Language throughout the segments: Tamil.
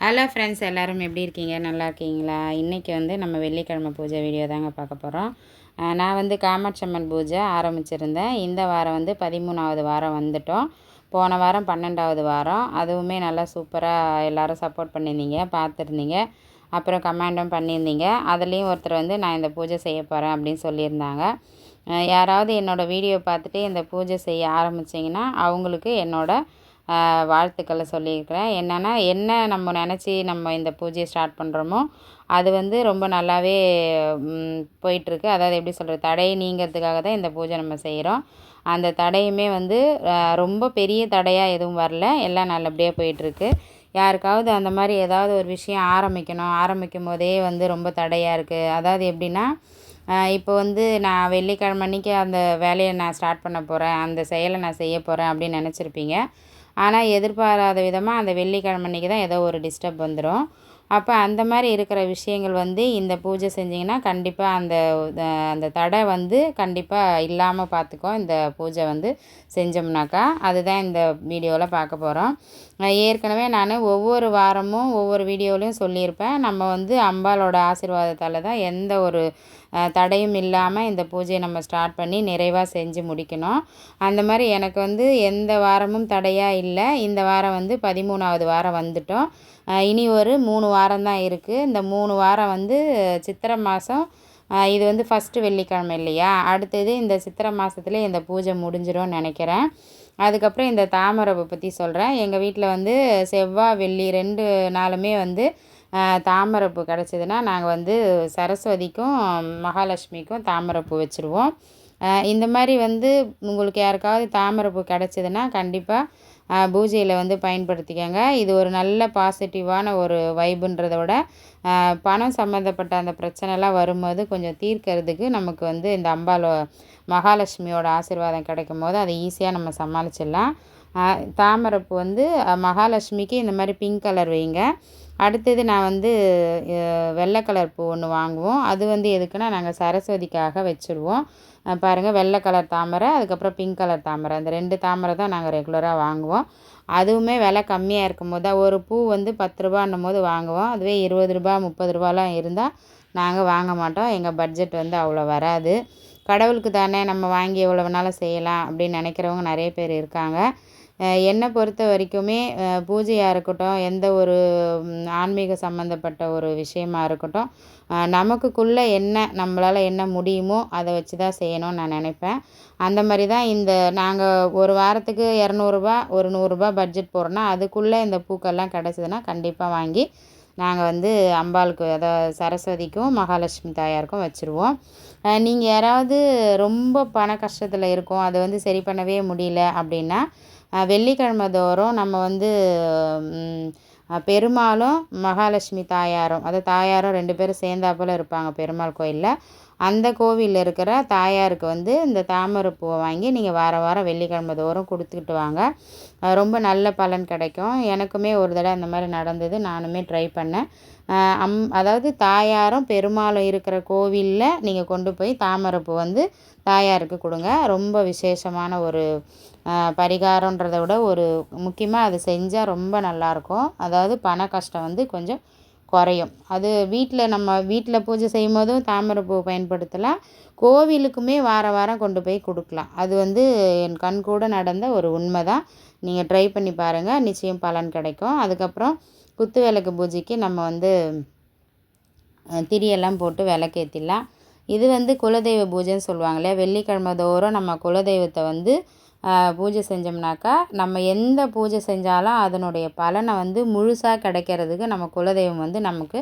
ஹலோ ஃப்ரெண்ட்ஸ் எல்லோரும் எப்படி இருக்கீங்க? நல்லா இருக்கீங்களா? இன்றைக்கி வந்து நம்ம வெள்ளிக்கிழமை பூஜை வீடியோ தாங்க பார்க்க போகிறோம் நான் வந்து காமாட்சம்மன் பூஜை ஆரம்பிச்சிருந்தேன். இந்த வாரம் வந்து பதிமூணாவது வாரம் வந்துட்டோம். போன வாரம் பன்னெண்டாவது வாரம். அதுவுமே நல்லா சூப்பராக எல்லோரும் சப்போர்ட் பண்ணியிருந்தீங்க பார்த்துருந்தீங்க. அப்புறம் கமாண்டும் பண்ணியிருந்தீங்க. அதுலேயும் ஒருத்தர் வந்து நான் இந்த பூஜை செய்ய போகிறேன் அப்படின்னு சொல்லியிருந்தாங்க. யாராவது என்னோடய வீடியோ பார்த்துட்டு இந்த பூஜை செய்ய ஆரம்பிச்சிங்கன்னா அவங்களுக்கு என்னோடய வாழ்த்துக்களை சொல்லியிருக்கிறேன். என்னென்னா என்ன நம்ம நினச்சி நம்ம இந்த பூஜையை ஸ்டார்ட் பண்ணுறோமோ அது வந்து ரொம்ப நல்லாவே போயிட்டுருக்கு. அதாவது எப்படி சொல்கிறது தடை நீங்கிறதுக்காக தான் இந்த பூஜை நம்ம செய்கிறோம் அந்த தடையுமே வந்து ரொம்ப பெரிய தடையாக எதுவும் வரல. எல்லாம் நல்லபடியாக போயிட்டுருக்கு. யாருக்காவது அந்த மாதிரி ஏதாவது ஒரு விஷயம் ஆரம்பிக்கணும். ஆரம்பிக்கும் போதே வந்து ரொம்ப தடையாக இருக்குது அதாவது எப்படின்னா இப்போ வந்து நான் வெள்ளிக்கிழமை அன்றைக்கி அந்த வேலையை நான் ஸ்டார்ட் பண்ண போகிறேன் அந்த செயலை நான் செய்ய போகிறேன் அப்படின்னு நினச்சிருப்பீங்க. ஆனால் எதிர்பாராத விதமாக அந்த வெள்ளிக்கிழமை அன்றைக்கி தான் ஏதோ ஒரு டிஸ்டர்ப் வந்துடும் அப்போ அந்த மாதிரி இருக்கிற விஷயங்கள் வந்து இந்த பூஜை செஞ்சிங்கன்னா கண்டிப்பாக அந்த அந்த தடை வந்து கண்டிப்பாக இல்லாமல் பார்த்துக்கோ இந்த பூஜை வந்து செஞ்சோம்னாக்கா அதுதான் இந்த வீடியோவில் பார்க்க போகிறோம் ஏற்கனவே நான் ஒவ்வொரு வாரமும் ஒவ்வொரு வீடியோலையும் சொல்லியிருப்பேன். நம்ம வந்து அம்பாலோட ஆசீர்வாதத்தால் தான் எந்த ஒரு தடையும் இல்லாமல் இந்த பூஜையை நம்ம ஸ்டார்ட் பண்ணி நிறைவாக செஞ்சு முடிக்கணும். அந்த மாதிரி எனக்கு வந்து எந்த வாரமும் தடையாக இல்லை. இந்த வாரம் வந்து பதிமூணாவது வாரம் வந்துட்டோம். இனி ஒரு மூணு வாரம் தான் இருக்குது இந்த மூணு வாரம் வந்து சித்திரை மாதம் இது வந்து ஃபஸ்ட்டு வெள்ளிக்கிழமை இல்லையா? அடுத்தது இந்த சித்திரை மாதத்துல இந்த பூஜை முடிஞ்சிடும்னு நினைக்கிறேன். அதுக்கப்புறம் இந்த தாமரைப்பூ பற்றி சொல்கிறேன் எங்கள் வீட்டில் வந்து செவ்வாய் வெள்ளி ரெண்டு நாளுமே வந்து தாமரைப்பூ கிடச்சிதுன்னா நாங்கள் வந்து சரஸ்வதிக்கும் மகாலட்சுமிக்கும் தாமரைப்பூ வச்சுருவோம். இந்த மாதிரி வந்து உங்களுக்கு யாருக்காவது தாமரைப்பூ கிடச்சிதுன்னா கண்டிப்பாக பூஜையில் வந்து பயன்படுத்திக்கோங்க. இது ஒரு நல்ல பாசிட்டிவான ஒரு வைப்புன்றத விட பணம் சம்மந்தப்பட்ட அந்த பிரச்சனைலாம் வரும்போது கொஞ்சம் தீர்க்கறதுக்கு நமக்கு வந்து இந்த அம்பாலோ மகாலட்சுமியோட ஆசீர்வாதம் கிடைக்கும் போது அதை ஈஸியாக நம்ம சமாளிச்சிடலாம். தாமரைப்பூ வந்து மகாலட்சுமிக்கு இந்த மாதிரி பிங்க் கலர் வைங்க. அடுத்தது நான் வந்து வெள்ளை கலர் பூ ஒன்று வாங்குவோம். அது வந்து எதுக்குன்னா நாங்கள் சரஸ்வதிக்காக வச்சுருவோம். பாருங்கள் வெள்ளை கலர் தாமரை அதுக்கப்புறம் பிங்க் கலர் தாமரை. அந்த ரெண்டு தாமரை தான் நாங்கள் ரெகுலராக வாங்குவோம். அதுவுமே விலை கம்மியாக இருக்கும் போது தான் ஒரு பூ வந்து பத்து ரூபான்னும் போது வாங்குவோம். அதுவே இருபது ரூபா முப்பது ரூபாலாம் இருந்தால் நாங்கள் வாங்க மாட்டோம். எங்கள் பட்ஜெட் வந்து அவ்வளோ வராது. கடவுளுக்கு தானே நம்ம வாங்கி எவ்வளோ வேணாலும் செய்யலாம் அப்படின்னு நினைக்கிறவங்க நிறைய பேர் இருக்காங்க. என்னை பொறுத்த வரைக்குமே பூஜையாக இருக்கட்டும் எந்த ஒரு ஆன்மீக சம்மந்தப்பட்ட ஒரு விஷயமா இருக்கட்டும் நமக்குள்ளே என்ன நம்மளால் என்ன முடியுமோ அதை வச்சு தான் செய்யணும்னு நான் நினைப்பேன். அந்த மாதிரி தான் இந்த நாங்கள் ஒரு வாரத்துக்கு இரநூறுபா ஒரு நூறுரூபா பட்ஜெட் போடுறோன்னா அதுக்குள்ளே இந்த பூக்கள்லாம் கிடச்சிதுன்னா கண்டிப்பாக வாங்கி நாங்கள் வந்து அம்பாளுக்கு அதாவது சரஸ்வதிக்கும் மகாலட்சுமி தாயாருக்கும் வச்சுருவோம். நீங்கள் யாராவது ரொம்ப பண கஷ்டத்தில் இருக்கோம் அதை வந்து சரி பண்ணவே முடியல அப்படின்னா வெள்ளிக்கிழமை தோறும் நம்ம வந்து பெருமாளும் மகாலட்சுமி தாயாரும் அதாவது தாயாரும் ரெண்டு பேரும் சேர்ந்தாப்புல இருப்பாங்க பெருமாள் கோயிலில். அந்த கோவிலில் இருக்கிற தாயாருக்கு வந்து இந்த தாமரை பூவை வாங்கி நீங்கள் வார வாரம் வெள்ளிக்கிழமை தோறும் கொடுத்துக்கிட்டு வாங்க. ரொம்ப நல்ல பலன் கிடைக்கும். எனக்குமே ஒரு தடவை அந்த மாதிரி நடந்தது. நானுமே ட்ரை பண்ணேன். அம் அதாவது தாயாரும் பெருமாளும் இருக்கிற கோவிலில் நீங்கள் கொண்டு போய் தாமரைப்பூ வந்து தாயாருக்கு கொடுங்க. ரொம்ப விசேஷமான ஒரு பரிகாரன்றதை விட ஒரு முக்கியமாக அது செஞ்சால் ரொம்ப நல்லாயிருக்கும் அதாவது பண கஷ்டம் வந்து கொஞ்சம் குறையும். அது வீட்டில் நம்ம வீட்டில் பூஜை செய்யும் போதும் தாமரைப்பூ பயன்படுத்தலாம். கோவிலுக்குமே வாரம் வாரம் கொண்டு போய் கொடுக்கலாம். அது வந்து என் கண் கூட நடந்த ஒரு உண்மை தான் நீங்கள் ட்ரை பண்ணி பாருங்கள் நிச்சயம் பலன் கிடைக்கும். அதுக்கப்புறம் குத்து விளக்கு பூஜைக்கு நம்ம வந்து திரியெல்லாம் போட்டு விளக்கேற்றிடலாம் இது வந்து குலதெய்வ பூஜைன்னு சொல்லுவாங்களே வெள்ளிக்கிழமை தோறும் நம்ம குலதெய்வத்தை வந்து பூஜை செஞ்சோம்னாக்கா நம்ம எந்த பூஜை செஞ்சாலும் அதனுடைய பலனை வந்து முழுசாக கிடைக்கிறதுக்கு நம்ம குலதெய்வம் வந்து நமக்கு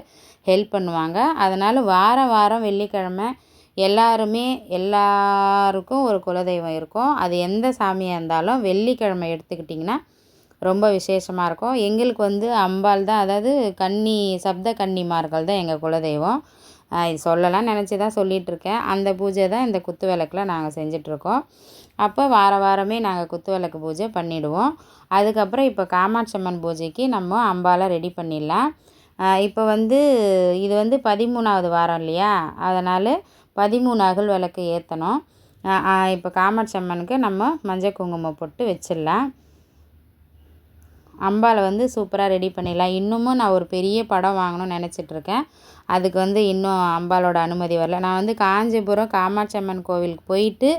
ஹெல்ப் பண்ணுவாங்க. அதனால் வாரம் வாரம் வெள்ளிக்கிழமை எல்லாருமே எல்லாருக்கும் ஒரு குலதெய்வம் இருக்கும். அது எந்த சாமியாக இருந்தாலும் வெள்ளிக்கிழமை எடுத்துக்கிட்டிங்கன்னா ரொம்ப விசேஷமாக இருக்கும். எங்களுக்கு வந்து அம்பாள் தான் அதாவது கன்னி சப்த கன்னிமார்கள் தான் எங்கள் குலதெய்வம். இது சொல்லலாம் நினச்சி தான் சொல்லிகிட்ருக்கேன் அந்த பூஜை தான் இந்த குத்து விளக்கில் நாங்கள் செஞ்சிட்ருக்கோம் அப்போ வார வாரமே நாங்கள் குத்து விளக்கு பூஜை பண்ணிவிடுவோம் அதுக்கப்புறம் இப்போ காமாட்சம்மன் பூஜைக்கு நம்ம அம்பாலை ரெடி பண்ணிடலாம். இப்போ வந்து இது வந்து பதிமூணாவது வாரம் இல்லையா? அதனால் பதிமூணு அகல் விளக்கு ஏற்றணும் இப்போ காமாட்சி அம்மனுக்கு நம்ம மஞ்சள் குங்குமம் போட்டு வச்சிடலாம். அம்பாவை வந்து சூப்பராக ரெடி பண்ணிடலாம். இன்னமும் நான் ஒரு பெரிய படம் வாங்கணும்னு நினச்சிட்ருக்கேன் அதுக்கு வந்து இன்னும் அம்பாலோட அனுமதி வரல. நான் வந்து காஞ்சிபுரம் காமாட்சி அம்மன் கோவிலுக்கு போயிட்டு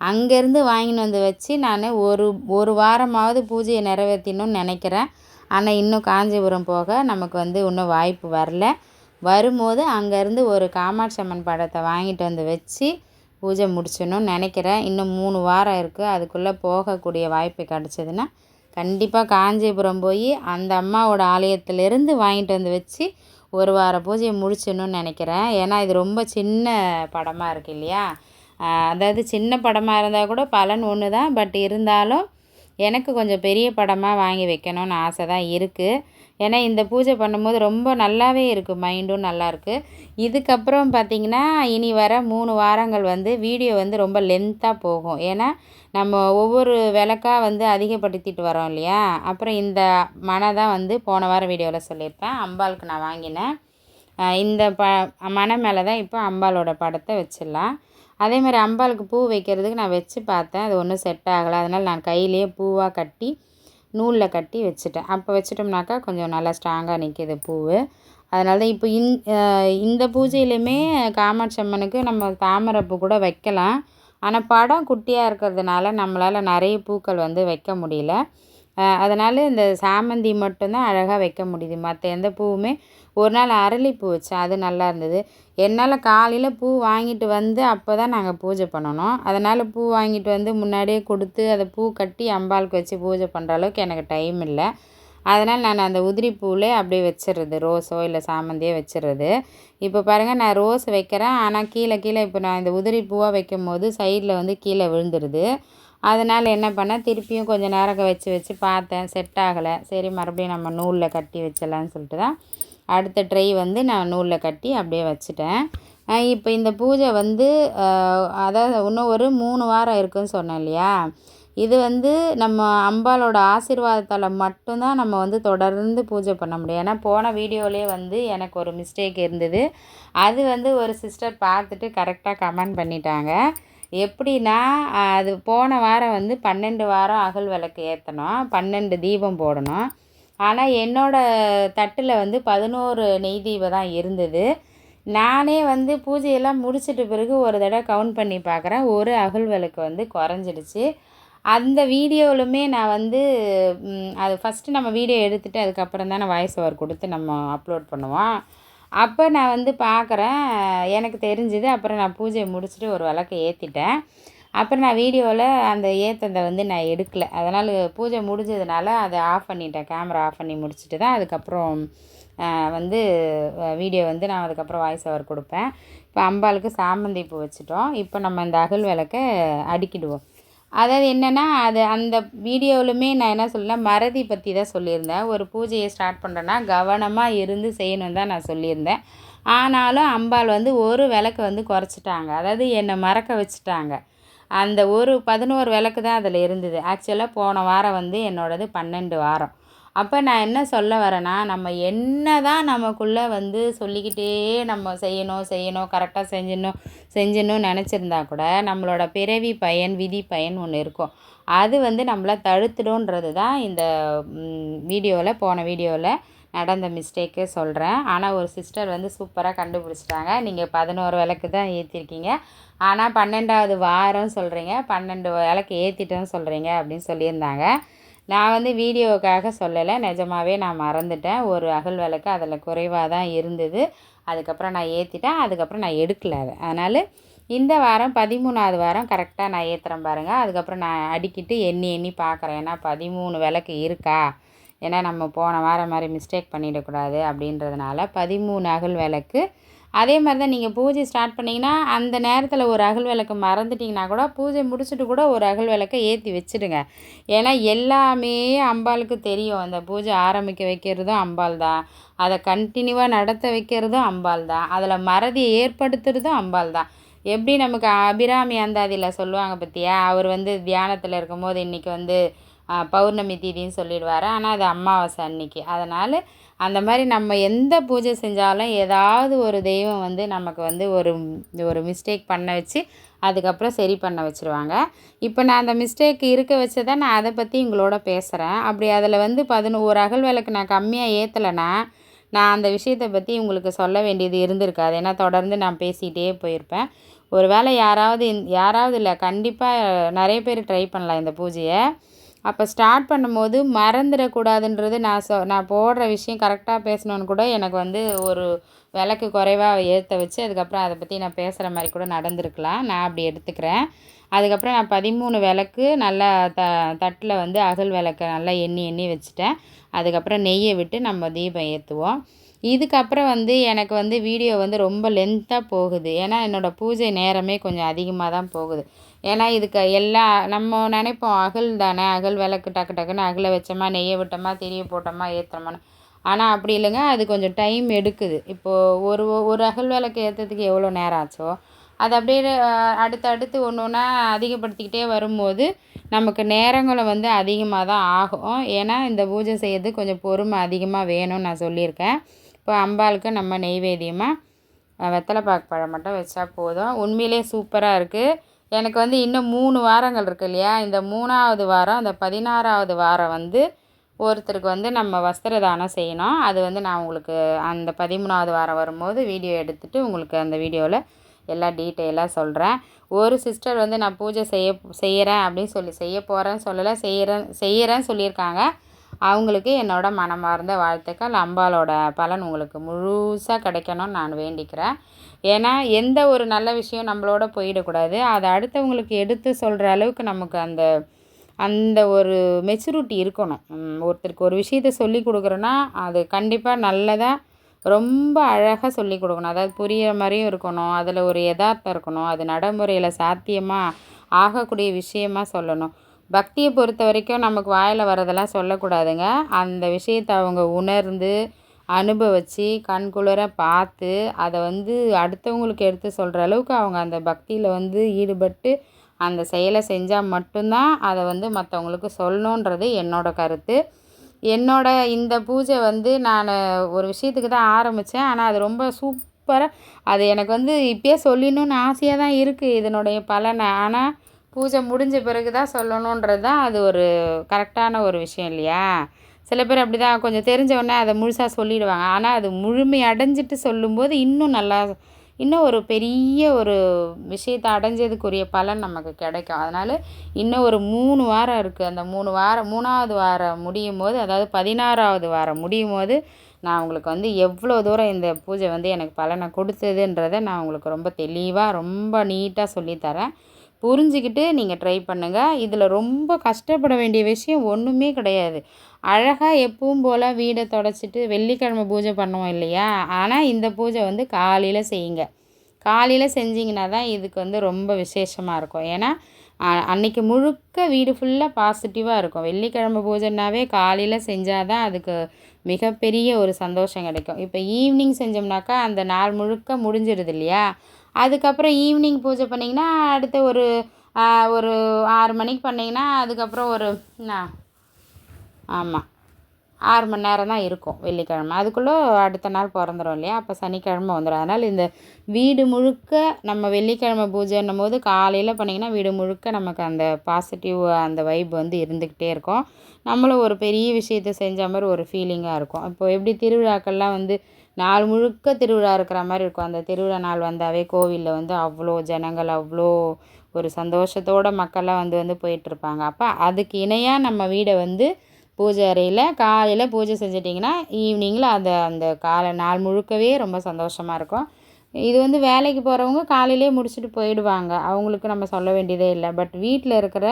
அங்கேருந்து வாங்கின்னு வந்து வச்சு நான் ஒரு ஒரு வாரமாவது பூஜையை நிறைவேற்றணும்னு நினைக்கிறேன். ஆனால் இன்னும் காஞ்சிபுரம் போக நமக்கு வந்து இன்னும் வாய்ப்பு வரல. வரும்போது அங்கேருந்து ஒரு காமாட்சி அம்மன் படத்தை வாங்கிட்டு வந்து வச்சு பூஜை முடிச்சிடணும்னு நினைக்கிறேன். இன்னும் மூணு வாரம் இருக்குது அதுக்குள்ளே போகக்கூடிய வாய்ப்பு கிடச்சிதுன்னா கண்டிப்பாக காஞ்சிபுரம் போய் அந்த அம்மாவோட ஆலயத்திலேருந்து வாங்கிட்டு வந்து வச்சு ஒரு வார பூஜையை முடிச்சிடணும்னு நினைக்கிறேன். ஏன்னா இது ரொம்ப சின்ன படமாக இருக்குது இல்லையா? அதாவது சின்ன படமாக இருந்தால் கூட பலன் ஒன்று தான் பட் இருந்தாலும் எனக்கு கொஞ்சம் பெரிய படமாக வாங்கி வைக்கணும்னு ஆசை தான் இருக்குது ஏன்னா இந்த பூஜை பண்ணும்போது ரொம்ப நல்லாவே இருக்குது மைண்டும் நல்லாயிருக்கு இதுக்கப்புறம் பார்த்திங்கன்னா இனி வர மூணு வாரங்கள் வந்து வீடியோ வந்து ரொம்ப லென்த்தாக போகும். ஏன்னா நம்ம ஒவ்வொரு விளக்காக வந்து அதிகப்படுத்திட்டு வரோம் இல்லையா? அப்புறம் இந்த மனை தான் வந்து போன வாரம் வீடியோவில் சொல்லியிருப்பேன். அம்பாளுக்கு நான் வாங்கினேன். இந்த ப மனை மேலே தான் இப்போ அம்பாளோட படத்தை வச்சிடலாம். அதே மாதிரி அம்பாளுக்கு பூ வைக்கிறதுக்கு நான் வச்சு பார்த்தேன். அது ஒன்றும் செட் ஆகலை. அதனால் நான் கையிலேயே பூவாக கட்டி நூலில் கட்டி வச்சுட்டேன். அப்போ வச்சிட்டோம்னாக்கா கொஞ்சம் நல்லா ஸ்ட்ராங்காக நிற்கிது பூ அதனால தான் இப்போ இந் இந்த பூஜையிலையுமே காமாட்சி அம்மனுக்கு நம்ம தாமரை பூ கூட வைக்கலாம். ஆனால் படம் குட்டியாக இருக்கிறதுனால நம்மளால் நிறைய பூக்கள் வந்து வைக்க முடியல. அதனால் இந்த சாமந்தி மட்டும்தான் அழகாக வைக்க முடியுது. மற்ற எந்த பூவுமே ஒரு நாள் அரளிப்பூ வச்சேன் அது நல்லா இருந்தது. என்னால் காலையில் பூ வாங்கிட்டு வந்து அப்போ தான் நாங்கள் பூஜை பண்ணணும். அதனால் பூ வாங்கிட்டு வந்து முன்னாடியே கொடுத்து அதை பூ கட்டி அம்பாளுக்கு வச்சு பூஜை பண்ணுற அளவுக்கு எனக்கு டைம் இல்லை. அதனால் நான் அந்த உதிரி பூவிலே அப்படியே வச்சிடுறது. ரோஸோ இல்லை சாமந்தியோ வச்சிடுறது. இப்போ பாருங்கள் நான் ரோஸ் வைக்கிறேன். ஆனால் கீழே கீழே இப்போ நான் இந்த உதிரி பூவாக வைக்கும் போது சைடில் வந்து கீழே விழுந்துருது. அதனால் என்ன பண்ணேன் திருப்பியும் கொஞ்சம் நேரம் வச்சு வச்சு பார்த்தேன். செட் ஆகலை. சரி மறுபடியும் நம்ம நூலில் கட்டி வச்சிடலான்னு சொல்லிட்டு தான் அடுத்த ட்ரை வந்து நான் நூலில் கட்டி அப்படியே வச்சுட்டேன். இப்போ இந்த பூஜை வந்து அதாவது இன்னும் ஒரு மூணு வாரம் இருக்குதுன்னு சொன்னேன் இல்லையா? இது வந்து நம்ம அம்பாலோட ஆசீர்வாதத்தால் மட்டும்தான் நம்ம வந்து தொடர்ந்து பூஜை பண்ண முடியும். ஏன்னா போன வீடியோலேயே வந்து எனக்கு ஒரு மிஸ்டேக் இருந்தது. அது வந்து ஒரு சிஸ்டர் பார்த்துட்டு கரெக்டாக கமெண்ட் பண்ணிட்டாங்க. எப்படின்னா அது போன வாரம் வந்து பன்னெண்டு வாரம் அகல் விளக்கு ஏற்றணும் பன்னெண்டு தீபம் போடணும். ஆனால் என்னோடய தட்டில் வந்து பதினோரு நெய் தீபம் தான் இருந்தது. நானே வந்து பூஜையெல்லாம் முடிச்சிட்ட பிறகு ஒரு தடவை கவுண்ட் பண்ணி பார்க்குறேன் ஒரு அகல் விளக்கு வந்து குறைஞ்சிடுச்சு. அந்த வீடியோவிலுமே நான் வந்து அது ஃபஸ்ட்டு நம்ம வீடியோ எடுத்துகிட்டு அதுக்கப்புறம் தானே வாய்ஸ் ஓவர் கொடுத்து நம்ம அப்லோட் பண்ணுவோம். அப்போ நான் வந்து பார்க்குறேன் எனக்கு தெரிஞ்சுது அப்புறம் நான் பூஜையை முடிச்சுட்டு ஒரு விளக்க ஏற்றிட்டேன் அப்புறம் நான் வீடியோவில் அந்த ஏற்றதை வந்து நான் எடுக்கலை. அதனால் பூஜை முடிஞ்சதுனால அதை ஆஃப் பண்ணிட்டேன். கேமரா ஆஃப் பண்ணி முடிச்சுட்டு தான் அதுக்கப்புறம் வந்து வீடியோ வந்து நான் அதுக்கப்புறம் வாய்ஸ் ஓவர் கொடுப்பேன். இப்போ அம்பாளுக்கு சாமந்தி பூ வச்சுட்டோம். இப்போ நம்ம இந்த அகல் விளக்க அடுக்கிடுவோம். அதாவது என்னென்னா அது அந்த வீடியோவிலுமே நான் என்ன சொல்லலாம் மறதி பற்றி தான் சொல்லியிருந்தேன். ஒரு பூஜையை ஸ்டார்ட் பண்ணுறேன்னா கவனமாக இருந்து செய்யணும் தான் நான் சொல்லியிருந்தேன். ஆனாலும் அம்பாள் வந்து ஒரு விளக்கு வந்து குறைச்சிட்டாங்க. அதாவது என்னை மறக்க வச்சுட்டாங்க. அந்த ஒரு பதினோரு விளக்கு தான் அதில் இருந்தது. ஆக்சுவலாக போன வாரம் வந்து என்னோடது பன்னெண்டு வாரம். அப்போ நான் என்ன சொல்ல வரேன்னா நம்ம என்ன தான் நமக்குள்ளே வந்து சொல்லிக்கிட்டே நம்ம செய்யணும் செய்யணும் கரெக்டாக செஞ்சிடணும் செஞ்சிடணும் நினச்சிருந்தா கூட நம்மளோட பிறவி பயன் விதி பயன் ஒன்று இருக்கும். அது வந்து நம்மளை தடுத்துடும்ன்றது தான் இந்த வீடியோவில் போன வீடியோவில் நடந்த மிஸ்டேக்கு சொல்கிறேன் ஆனால் ஒரு சிஸ்டர் வந்து சூப்பராக கண்டுபிடிச்சிட்டாங்க. நீங்கள் பதினோரு விளக்கு தான் ஏற்றிருக்கீங்க ஆனால் பன்னெண்டாவது வாரம் சொல்கிறீங்க பன்னெண்டு விளக்கு ஏற்றிட்டோன்னு சொல்கிறீங்க அப்படின்னு சொல்லியிருந்தாங்க. நான் வந்து வீடியோவுக்காக சொல்லலை. நிஜமாவே நான் மறந்துட்டேன். ஒரு அகல் விளக்கு அதில் குறைவாக தான் இருந்தது. அதுக்கப்புறம் நான் ஏற்றிட்டேன் அதுக்கப்புறம் நான் எடுக்கல அதை. அதனால் இந்த வாரம் பதிமூணாவது வாரம் கரெக்டாக நான் ஏற்றுறேன் பாருங்கள் அதுக்கப்புறம் நான் அடிக்கிட்டு எண்ணி எண்ணி பார்க்குறேன். ஏன்னா பதிமூணு விளக்கு இருக்கா? ஏன்னா நம்ம போன வாரம் மாதிரி மிஸ்டேக் பண்ணிடக்கூடாது அப்படின்றதுனால பதிமூணு அகல் விளக்கு அதே மாதிரி தான் நீங்கள் பூஜை ஸ்டார்ட் பண்ணிங்கன்னா அந்த நேரத்தில் ஒரு அகல் விளக்கு மறந்துட்டிங்கன்னா கூட பூஜை முடிச்சுட்டு கூட ஒரு அகல் விளக்கை ஏற்றி வச்சுடுங்க. ஏன்னா எல்லாமே அம்பாளுக்கு தெரியும். அந்த பூஜை ஆரம்பிக்க வைக்கிறதும் அம்பாள் தான். அதை கண்டினியூவாக நடத்த வைக்கிறதும் அம்பாள் தான். அதில் மறதியை ஏற்படுத்துறதும் அம்பாள் தான். எப்படி நமக்கு அபிராமி அந்தாதியில் சொல்லுவாங்க பற்றியா அவர் வந்து தியானத்தில் இருக்கும்போது இன்றைக்கி வந்து பௌர்ணமி தீதின்னு சொல்லிடுவார். ஆனால் அது அமாவாசை அன்னைக்கு. அதனால் அந்த மாதிரி நம்ம எந்த பூஜை செஞ்சாலும் ஏதாவது ஒரு தெய்வம் வந்து நமக்கு வந்து ஒரு ஒரு மிஸ்டேக் பண்ண வச்சு அதுக்கப்புறம் சரி பண்ண வச்சுருவாங்க. இப்போ நான் அந்த மிஸ்டேக் இருக்க வச்சு தான் நான் அதை பற்றி உங்களோட பேசுகிறேன் அப்படி அதில் வந்து பதினோ ஒரு அகல் விளக்கு நான் கம்மியாக ஏற்றலைன்னா நான் அந்த விஷயத்தை பற்றி உங்களுக்கு சொல்ல வேண்டியது இருந்திருக்காது. ஏன்னா தொடர்ந்து நான் பேசிகிட்டே போயிருப்பேன். ஒரு வேளை யாராவது யாராவது இல்லை கண்டிப்பாக நிறைய பேர் ட்ரை பண்ணலாம் இந்த பூஜையை. அப்போ ஸ்டார்ட் பண்ணும்போது மறந்துடக்கூடாதுன்றது நான் சொ நான் போடுற விஷயம் கரெக்டாக பேசணுன்னு கூட எனக்கு வந்து ஒரு விளக்கு குறைவாக ஏற்ற வச்சு அதுக்கப்புறம் அதை பற்றி நான் பேசுகிற மாதிரி கூட நடந்திருக்கலாம். நான் அப்படி எடுத்துக்கிறேன். அதுக்கப்புறம் நான் பதிமூணு விளக்கு நல்லா த தட்டில் வந்து அகல் விளக்க நல்லா எண்ணி எண்ணி வச்சுட்டேன். அதுக்கப்புறம் நெய்யை விட்டு நம்ம தீபம் ஏற்றுவோம் இதுக்கப்புறம் வந்து எனக்கு வந்து வீடியோ வந்து ரொம்ப லென்த்தாக போகுது. ஏன்னா என்னோடய பூஜை நேரமே கொஞ்சம் அதிகமாக தான் போகுது. ஏன்னா இதுக்கு எல்லா நம்ம நினைப்போம் அகல் தானே அகல் விளக்கு டக்கு டக்குன்னு அகலை வச்சோமா நெய்யை விட்டோமா திரிய போட்டோமா ஏற்றுறோமான்னு ஆனால் அப்படி இல்லைங்க அது கொஞ்சம் டைம் எடுக்குது. இப்போது ஒரு ஒரு அகல் விளக்கு ஏற்றுறதுக்கு எவ்வளோ நேரம் ஆச்சோ அது அப்படியே அடுத்து அடுத்து ஒன்று ஒன்றா அதிகப்படுத்திக்கிட்டே வரும்போது நமக்கு நேரங்களும் வந்து அதிகமாக தான் ஆகும். ஏன்னா இந்த பூஜை செய்யறது கொஞ்சம் பொறுமை அதிகமாக வேணும்னு நான் சொல்லியிருக்கேன். இப்போ அம்பாளுக்கு நம்ம நெய்வேதியமாக வெத்தலை பாக்கு பழம் மட்டும் வச்சா போதும். உண்மையிலே சூப்பராக இருக்குது எனக்கு வந்து இன்னும் மூணு வாரங்கள் இருக்குது இல்லையா? இந்த மூணாவது வாரம் அந்த பதினாறாவது வாரம் வந்து ஒருத்தருக்கு வந்து நம்ம வஸ்திர தானம் செய்யணும். அது வந்து நான் உங்களுக்கு அந்த பதிமூணாவது வாரம் வரும்போது வீடியோ எடுத்துகிட்டு உங்களுக்கு அந்த வீடியோவில் எல்லாம் டீட்டெயிலாக சொல்கிறேன் ஒரு சிஸ்டர் வந்து நான் பூஜை செய்ய செய்கிறேன் அப்படின்னு சொல்லி செய்ய போகிறேன்னு சொல்லலை செய்கிறேன் செய்கிறேன்னு சொல்லியிருக்காங்க. அவங்களுக்கு என்னோடய மனமார்ந்த வாழ்த்துக்கள். அம்பாலோட பலன் உங்களுக்கு முழுசாக கிடைக்கணும்னு நான் வேண்டிக்கிறேன். ஏன்னா எந்த ஒரு நல்ல விஷயம் நம்மளோட போயிடக்கூடாது. அதை அடுத்தவங்களுக்கு எடுத்து சொல்கிற அளவுக்கு நமக்கு அந்த அந்த ஒரு மெச்சூரிட்டி இருக்கணும். ஒருத்தருக்கு ஒரு விஷயத்த சொல்லி கொடுக்குறோன்னா அது கண்டிப்பாக நல்லதாக ரொம்ப அழகாக சொல்லி கொடுக்கணும். அதாவது புரிகிற மாதிரியும் இருக்கணும். அதில் ஒரு யதார்த்தம் இருக்கணும். அது நடைமுறையில் சாத்தியமாக ஆகக்கூடிய விஷயமா சொல்லணும். பக்தியை பொறுத்த வரைக்கும் நமக்கு வாயில் வரதெல்லாம் சொல்லக்கூடாதுங்க. அந்த விஷயத்தை அவங்க உணர்ந்து அனுபவித்து கண்குளிர பார்த்து அதை வந்து அடுத்தவங்களுக்கு எடுத்து சொல்கிற அளவுக்கு அவங்க அந்த பக்தியில் வந்து ஈடுபட்டு அந்த செயலை செஞ்சால் மட்டும்தான் அதை வந்து மற்றவங்களுக்கு சொல்லணுன்றது என்னோடய கருத்து. என்னோடய இந்த பூஜை வந்து நான் ஒரு விஷயத்துக்கு தான் ஆரம்பித்தேன் ஆனால் அது ரொம்ப சூப்பராக அது எனக்கு வந்து இப்போயே சொல்லிடணுன்னு ஆசையாக தான் இருக்குது இதனுடைய பலனை. ஆனால் பூஜை முடிஞ்ச பிறகு தான் சொல்லணுன்றது தான் அது ஒரு கரெக்டான ஒரு விஷயம் இல்லையா? சில பேர் அப்படி தான் கொஞ்சம் தெரிஞ்சவொடனே அதை முழுசாக சொல்லிடுவாங்க. ஆனால் அது முழுமை அடைஞ்சிட்டு சொல்லும்போது இன்னும் நல்லா இன்னும் ஒரு பெரிய ஒரு விஷயத்தை அடைஞ்சதுக்குரிய பலன் நமக்கு கிடைக்கும். அதனால் இன்னும் ஒரு மூணு வாரம் இருக்குது அந்த மூணு வாரம் மூணாவது வாரம் முடியும் போது அதாவது பதினாறாவது வாரம் முடியும் போது நான் உங்களுக்கு வந்து எவ்வளோ தூரம் இந்த பூஜை வந்து எனக்கு பலனை கொடுத்ததுன்றதை நான் உங்களுக்கு ரொம்ப தெளிவாக ரொம்ப நீட்டாக சொல்லித்தரேன். புரிஞ்சுக்கிட்டு நீங்கள் ட்ரை பண்ணுங்கள் இதில் ரொம்ப கஷ்டப்பட வேண்டிய விஷயம் ஒன்றுமே கிடையாது. அழகாக எப்பவும் போல் வீடை தொடச்சிட்டு வெள்ளிக்கிழமை பூஜை பண்ணுவோம் இல்லையா? ஆனால் இந்த பூஜை வந்து காலையில் செய்யுங்க. காலையில் செஞ்சிங்கன்னா தான் இதுக்கு வந்து ரொம்ப விசேஷமாக இருக்கும். ஏன்னா அன்னைக்கு முழுக்க வீடு ஃபுல்லாக பாசிட்டிவாக இருக்கும். வெள்ளிக்கிழமை பூஜைனாவே காலையில் செஞ்சால் தான் அதுக்கு மிகப்பெரிய ஒரு சந்தோஷம் கிடைக்கும். இப்போ ஈவினிங் செஞ்சோம்னாக்கா அந்த நாள் முழுக்க முடிஞ்சிடுது இல்லையா? அதுக்கப்புறம் ஈவினிங் பூஜை பண்ணிங்கன்னா அடுத்த ஒரு ஒரு ஆறு மணிக்கு பண்ணிங்கன்னா அதுக்கப்புறம் ஒரு என்ன? ஆமாம் ஆறு மணி நேரம் தான் இருக்கும் வெள்ளிக்கிழமை. அதுக்குள்ளே அடுத்த நாள் பிறந்துரும் இல்லையா? அப்போ சனிக்கிழமை வந்துடும் அதனால் இந்த வீடு முழுக்க நம்ம வெள்ளிக்கிழமை பூஜைன்னும் போது காலையில் பண்ணிங்கன்னா வீடு முழுக்க நமக்கு அந்த பாசிட்டிவ் அந்த வைப் வந்து இருந்துக்கிட்டே இருக்கும். நம்மளும் ஒரு பெரிய விஷயத்த செஞ்ச மாதிரி ஒரு ஃபீலிங்காக இருக்கும். இப்போ எப்படி திருவிழாக்கள்லாம் வந்து நாள் முழுக்க திருவிழா இருக்கிற மாதிரி இருக்கும். அந்த திருவிழா நாள் வந்தாவே கோவிலில் வந்து அவ்வளோ ஜனங்கள் அவ்வளோ ஒரு சந்தோஷத்தோடு மக்கள்லாம் வந்து வந்து போயிட்டுருப்பாங்க அப்போ அதுக்கு இணையாக நம்ம வீடை வந்து பூஜை அறையில் காலையில் பூஜை செஞ்சிட்டிங்கன்னா ஈவினிங்கில் அந்த அந்த காலை நாள் முழுக்கவே ரொம்ப சந்தோஷமாக இருக்கும். இது வந்து வேலைக்கு போகிறவங்க காலையிலே முடிச்சுட்டு போயிடுவாங்க. அவங்களுக்கு நம்ம சொல்ல வேண்டியதே இல்லை. பட் வீட்டில் இருக்கிற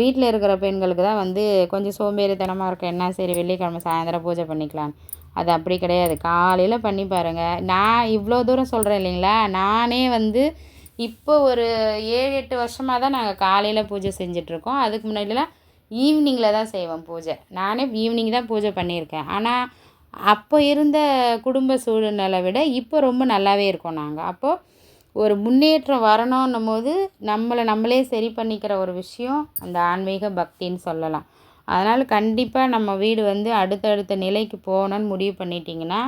வீட்டில் இருக்கிற பெண்களுக்கு தான் வந்து கொஞ்சம் சோம்பேறித்தனமாக இருக்கும். என்ன சரி வெள்ளிக்கிழமை சாயந்தரம் பூஜை பண்ணிக்கலாம். அது அப்படி கிடையாது. காலையில் பண்ணி பாருங்கள் நான் இவ்வளோ தூரம் சொல்கிறேன் இல்லைங்களா? நானே வந்து இப்போ ஒரு ஏழு எட்டு வருஷமாக தான் நாங்கள் காலையில் பூஜை செஞ்சிட்ருக்கோம் அதுக்கு முன்னாடிலாம் ஈவினிங்கில் தான் செய்வோம் பூஜை. நானே ஈவினிங் தான் பூஜை பண்ணியிருக்கேன். ஆனால் அப்போ இருந்த குடும்ப சூழ்நிலை விட இப்போ ரொம்ப நல்லாவே இருக்கோம் நாங்கள் அப்போது ஒரு முன்னேற்றம் வரணும்னும் போது நம்மளை நம்மளே சரி பண்ணிக்கிற ஒரு விஷயம் அந்த ஆன்மீக பக்தின்னு சொல்லலாம். அதனால் கண்டிப்பாக நம்ம வீடு வந்து அடுத்தடுத்த நிலைக்கு போகணுன்னு முடிவு பண்ணிட்டீங்கன்னா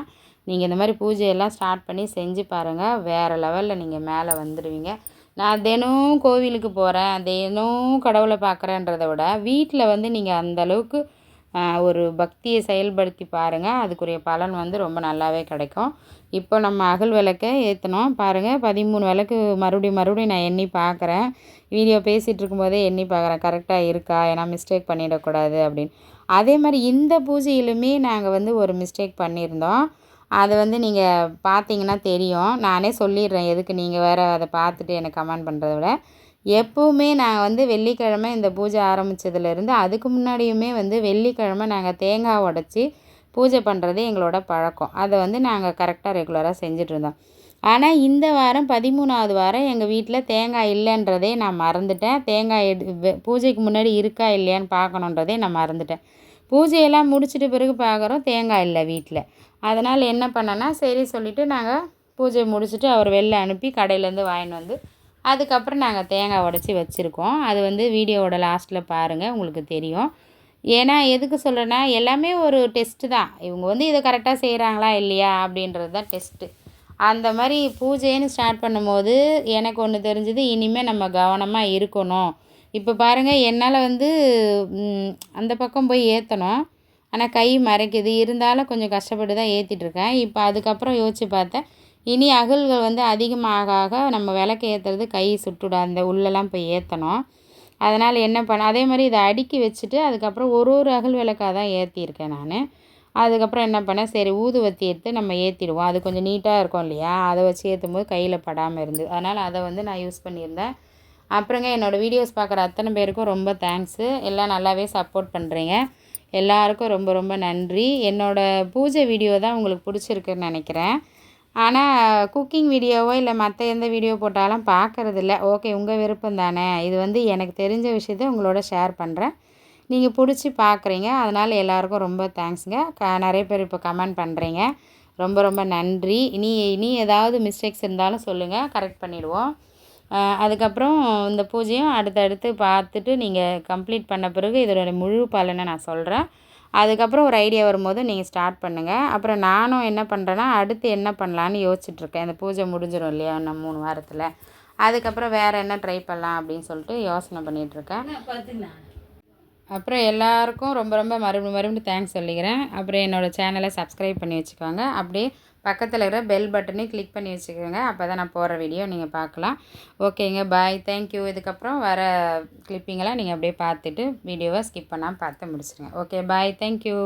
நீங்கள் இந்த மாதிரி பூஜையெல்லாம் ஸ்டார்ட் பண்ணி செஞ்சு பாருங்கள் வேறு லெவலில் நீங்கள் மேலே வந்துடுவீங்க நான் தினம் கோவிலுக்கு போகிறேன் தினம் கடவுளை பார்க்குறேன்றத விட வீட்டில் வந்து நீங்கள் அந்த அளவுக்கு ஒரு பக்தியை செயல்படுத்தி பாருங்கள் அதுக்குரிய பலன் வந்து ரொம்ப நல்லாவே கிடைக்கும். இப்போ நம்ம அகல் விளக்கை ஏற்றினோம் பாருங்கள் பதிமூணு விளக்கு மறுபடியும் மறுபடியும் நான் எண்ணி பார்க்குறேன். வீடியோ பேசிகிட்டு இருக்கும்போதே எண்ணி பார்க்குறேன். கரெக்டாக இருக்கா? ஏன்னா மிஸ்டேக் பண்ணிடக்கூடாது அப்படின்னு. அதே மாதிரி இந்த பூஜையிலுமே நாங்கள் வந்து ஒரு மிஸ்டேக் பண்ணியிருந்தோம். அது வந்து நீங்கள் பார்த்தீங்கன்னா தெரியும். நானே சொல்லிடுறேன் எதுக்கு நீங்கள் வேறு அதை பார்த்துட்டு எனக்கு கமெண்ட் பண்ணுறத விட. எப்போவுமே நாங்கள் வந்து வெள்ளிக்கிழமை இந்த பூஜை ஆரம்பித்ததுலேருந்து அதுக்கு முன்னாடியுமே வந்து வெள்ளிக்கிழமை நாங்கள் தேங்காய் உடச்சி பூஜை பண்ணுறது எங்களோட பழக்கம். அதை வந்து நாங்கள் கரெக்டாக ரெகுலராக செஞ்சிட்ருந்தோம் ஆனால் இந்த வாரம் பதிமூணாவது வாரம் எங்கள் வீட்டில் தேங்காய் இல்லைன்றதே நான் மறந்துட்டேன். தேங்காய் எடு பூஜைக்கு முன்னாடி இருக்கா இல்லையான்னு பார்க்கணுன்றதே நான் மறந்துட்டேன். பூஜையெல்லாம் முடிச்சிட்ட பிறகு பார்க்குறோம் தேங்காய் இல்லை வீட்டில் அதனால் என்ன பண்ணேன்னா சரி சொல்லிவிட்டு நாங்கள் பூஜை முடிச்சுட்டு அவர் வெளில அனுப்பி கடையிலேருந்து வாங்கின்னு வந்து அதுக்கப்புறம் நாங்கள் தேங்காய் உடச்சி வச்சுருக்கோம். அது வந்து வீடியோவோட லாஸ்ட்டில் பாருங்கள் உங்களுக்கு தெரியும். ஏன்னா எதுக்கு சொல்கிறேன்னா எல்லாமே ஒரு டெஸ்ட்டு தான். இவங்க வந்து இதை கரெக்டாக செய்கிறாங்களா இல்லையா அப்படின்றது தான் டெஸ்ட்டு அந்த மாதிரி பூஜைன்னு ஸ்டார்ட் பண்ணும்போது எனக்கு ஒன்று தெரிஞ்சது இனிமேல் நம்ம கவனமாக இருக்கணும். இப்போ பாருங்கள் என்னால் வந்து அந்த பக்கம் போய் ஏற்றணும் ஆனால் கை மறைக்குது. இருந்தாலும் கொஞ்சம் கஷ்டப்பட்டு தான் ஏற்றிட்டுருக்கேன் இப்போ அதுக்கப்புறம் யோசித்து பார்த்தேன். இனி அகல்கள் வந்து அதிகமாக ஆக நம்ம விளக்கு ஏற்றுறது கை சுட்டுட அந்த உள்ளெல்லாம் போய் ஏற்றணும் அதனால் என்ன பண்ண அதே மாதிரி இதை அடுக்கி வச்சுட்டு அதுக்கப்புறம் ஒரு ஒரு அகல் விளக்காக தான் ஏற்றியிருக்கேன் நான். அதுக்கப்புறம் என்ன பண்ணேன் சரி ஊதுவத்தி எடுத்து நம்ம ஏற்றிடுவோம் அது கொஞ்சம் நீட்டாக இருக்கும் இல்லையா? அதை வச்சு ஏற்றும் போது கையில் படாமல் இருந்து. அதனால் அதை வந்து நான் யூஸ் பண்ணியிருந்தேன். அப்புறங்க என்னோடய வீடியோஸ் பார்க்குற அத்தனை பேருக்கும் ரொம்ப தேங்க்ஸு. எல்லாம் நல்லாவே சப்போர்ட் பண்ணுறீங்க எல்லாருக்கும் ரொம்ப ரொம்ப நன்றி. என்னோடய பூஜை வீடியோ தான் உங்களுக்கு பிடிச்சிருக்குன்னு நினைக்கிறேன். ஆனால் குக்கிங் வீடியோவோ இல்லை மற்ற எந்த வீடியோ போட்டாலும் பார்க்குறதில்ல ஓகே உங்கள் விருப்பம் தானே? இது வந்து எனக்கு தெரிஞ்ச விஷயத்த உங்களோட ஷேர் பண்ணுறேன் நீங்கள் பிடிச்சி பார்க்குறீங்க அதனால் எல்லாருக்கும் ரொம்ப தேங்க்ஸுங்க க நிறைய பேர் இப்போ கமெண்ட் பண்ணுறீங்க ரொம்ப ரொம்ப நன்றி. இனி இனி ஏதாவது மிஸ்டேக்ஸ் இருந்தாலும் சொல்லுங்கள் கரெக்ட் பண்ணிவிடுவோம் அதுக்கப்புறம் இந்த பூஜையும் அடுத்தடுத்து பார்த்துட்டு நீங்கள் கம்ப்ளீட் பண்ண பிறகு இதோட முழு பலனை நான் சொல்கிறேன் அதுக்கப்புறம் ஒரு ஐடியா வரும்போது நீங்கள் ஸ்டார்ட் பண்ணுங்கள் அப்புறம் நானும் என்ன பண்ணுறேன்னா அடுத்து என்ன பண்ணலான்னு யோசிச்சுட்ருக்கேன். இந்த பூஜை முடிஞ்சிடும் இல்லையா இன்னும் மூணு வாரத்தில். அதுக்கப்புறம் வேறு என்ன ட்ரை பண்ணலாம் அப்படின்னு சொல்லிட்டு யோசனை பண்ணிகிட்ருக்கேன் அப்புறம் எல்லாருக்கும் ரொம்ப ரொம்ப மறுபடியும் மறுபடியும் தேங்க்ஸ் சொல்லிக்கிறேன். அப்புறம் என்னோடய சேனலை சப்ஸ்கிரைப் பண்ணி வச்சுக்கோங்க. அப்படியே பக்கத்தில் இருக்கிற பெல் பட்டனையும் கிளிக் பண்ணி வச்சுக்கோங்க. அப்போ தான் நான் போகிற வீடியோ நீங்கள் பார்க்கலாம். ஓகேங்க பாய் தேங்க்யூ இதுக்கப்புறம் வர கிளிப்பிங்கெல்லாம் நீங்கள் அப்படியே பார்த்துட்டு வீடியோவை ஸ்கிப் பண்ணாமல் பார்த்து முடிச்சுருங்க. Okay bye thank you